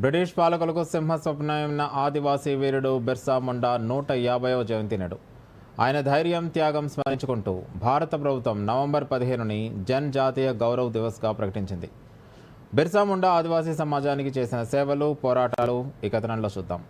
British పాలకులకు సింహస్వప్నమైన ఆదివాసీ వీరుడు బిర్సా ముండా నూట యాభైవ జయంతి నేడు ఆయన ధైర్యం త్యాగం స్మరించుకుంటూ భారత ప్రభుత్వం నవంబర్ పదిహేనుని జన్ జాతీయ గౌరవ్ దివస్గా ప్రకటించింది. బిర్సా ముండా ఆదివాసీ సమాజానికి చేసిన సేవలు పోరాటాలు ఈ కథనంలో చూద్దాం.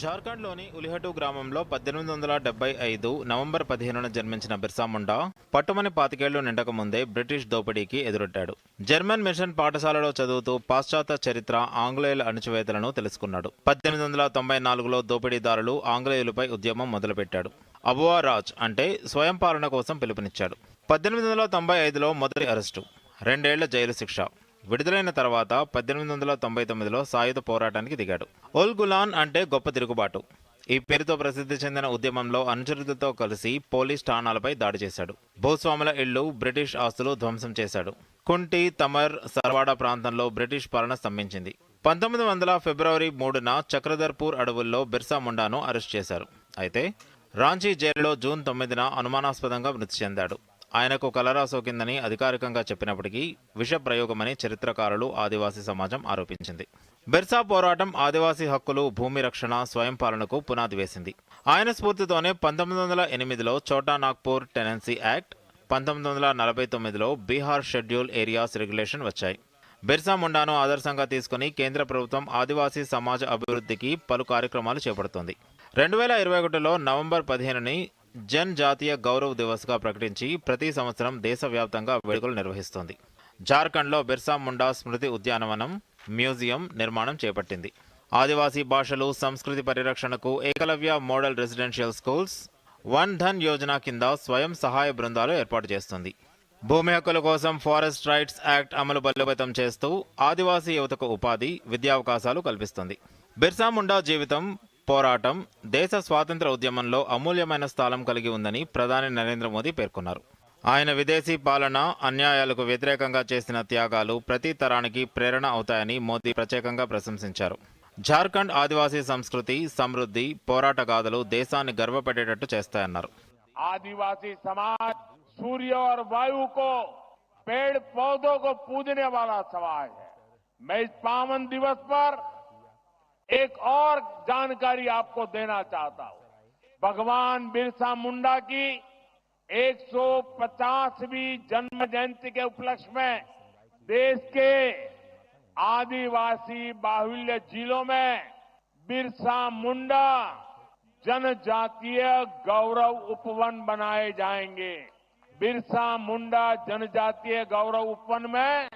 జార్ఖండ్లోని ఉలిహటు గ్రామంలో పద్దెనిమిది వందల డెబ్బై ఐదు నవంబర్ పదిహేనున జన్మించిన బిర్సా ముండా పట్టుమని పాతికేళ్ళు నిండక ముందే బ్రిటిష్ దోపిడీకి ఎదురొట్టాడు. జర్మన్ మిషన్ పాఠశాలలో చదువుతూ పాశ్చాత్య చరిత్ర ఆంగ్లేయుల అణచివేతలను తెలుసుకున్నాడు. పద్దెనిమిది వందల తొంభై నాలుగులో దోపిడీదారులు ఆంగ్లేయులపై ఉద్యమం మొదలుపెట్టాడు. అబువా రాజ్ అంటే స్వయం పాలన కోసం పిలుపునిచ్చాడు. పద్దెనిమిది వందల తొంభై ఐదులో మొదటి అరెస్టు రెండేళ్ళ జైలు శిక్ష. విడుదలైన తర్వాత పద్దెనిమిది వందల తొంభై తొమ్మిదిలో సాయుధ పోరాటానికి దిగాడు. ఓల్ గులాన్ అంటే గొప్ప తిరుగుబాటు. ఈ పేరుతో ప్రసిద్ధి చెందిన ఉద్యమంలో అనుచరులతో కలిసి పోలీస్ ఠాణాలపై దాడి చేశాడు. భూస్వాముల ఇళ్ళు బ్రిటిష్ ఆస్తులు ధ్వంసం చేశాడు. కుంటి తమర్ సర్వాడ ప్రాంతంలో బ్రిటిష్ పాలన స్తంభించింది. పంతొమ్మిది వందల ఫిబ్రవరి మూడున చక్రధర్పూర్ అడవుల్లో బిర్సా ముండాను అరెస్ట్ చేశారు. అయితే రాంచీ జైలులో జూన్ తొమ్మిదిన అనుమానాస్పదంగా మృతి చెందాడు. ఆయనకు కలరా సోకిందని అధికారికంగా చెప్పినప్పటికీ విష ప్రయోగమని చరిత్రకారులు ఆదివాసీ సమాజం ఆరోపించింది. బెర్సా పోరాటం ఆదివాసీ హక్కులు భూమి రక్షణ స్వయం పాలనకు పునాది వేసింది. ఆయన స్ఫూర్తితోనే పంతొమ్మిది వందల ఎనిమిదిలో చోటా నాగ్పూర్ టెనెన్సీ యాక్ట్ పంతొమ్మిది వందల నలభై తొమ్మిదిలో బీహార్ షెడ్యూల్ ఏరియాస్ రెగ్యులేషన్ వచ్చాయి. బిర్సా ముండాను ఆదర్శంగా తీసుకుని కేంద్ర ప్రభుత్వం ఆదివాసీ సమాజ అభివృద్ధికి పలు కార్యక్రమాలు చేపడుతోంది. రెండు వేల ఇరవై ఒకటిలో నవంబర్ పదిహేనుని జన్ జాతీయ గౌరవ్ దివస్గా ప్రకటించి ప్రతి సంవత్సరం దేశవ్యాప్తంగా వేడుకలు నిర్వహిస్తోంది. జార్ఖండ్లో బిర్సా ముండా స్మృతి ఉద్యానవనం మ్యూజియం నిర్మాణం చేపట్టింది. ఆదివాసీ భాషలు సంస్కృతి పరిరక్షణకు Eklavya model residential schools Van Dhan Yojana కింద స్వయం సహాయ బృందాలు ఏర్పాటు చేస్తుంది. భూమి హక్కుల కోసం ఫారెస్ట్ రైట్స్ యాక్ట్ అమలు బలోపేతం చేస్తూ ఆదివాసీ యువతకు ఉపాధి విద్యావకాశాలు కల్పిస్తుంది. బిర్సా ముండా జీవితం పోరాటం దేశ స్వాతంత్ర ఉద్యమంలో అమూల్యమైన స్థానం కలిగి ఉందని ప్రధాని నరేంద్ర మోదీ పేర్కొన్నారు ఆయన విదేశీ పాలన అన్యాయాలకు వ్యతిరేకంగా చేసిన త్యాగాలు ప్రతి తరానికి ప్రేరణ అవుతాయని మోదీ ప్రత్యేకంగా ప్రశంసించారు జార్ఖండ్ ఆదివాసీ సంస్కృతి సమృద్ధి పోరాట గాథలు దేశాన్ని గర్వపడేటట్టు చేస్తాయన్నారు आदिवासी समाज सूर्य और वायु को पेड़ पौधों को पूजने वाला समाज है मैं इस पावन दिवस पर एक और जानकारी आपको देना चाहता हूँ। भगवान बिरसा मुंडा की 150वीं जन्म जयंती के उपलक्ष्य में देश के आदिवासी बाहुल्य जिलों में बिरसा मुंडा जनजातीय गौरव उपवन बनाए जाएँगे। बिरसा मुंडा जनजातीय गौरव उपवन में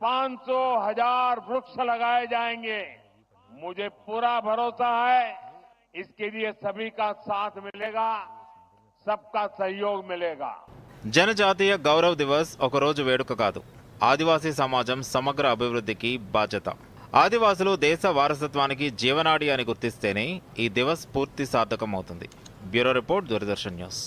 500 हज़ार वृक्ष लगाए जाएँगे। मुझे पूरा भरोसा है इसके लिए सभी का साथ मिलेगा सबका सहयोग मिलेगा జనజాతీయ గౌరవ్ దివస్ ఒకరోజు వేడుక కాదు ఆదివాసీ సమాజం సమగ్ర అభివృద్ధికి బాధ్యత ఆదివాసులు దేశ వారసత్వానికి జీవనాడి అని గుర్తిస్తేనే ఈ దివస్ పూర్తి సార్థకమవుతుంది బ్యూరో రిపోర్ట్ దూరదర్శన్ న్యూస్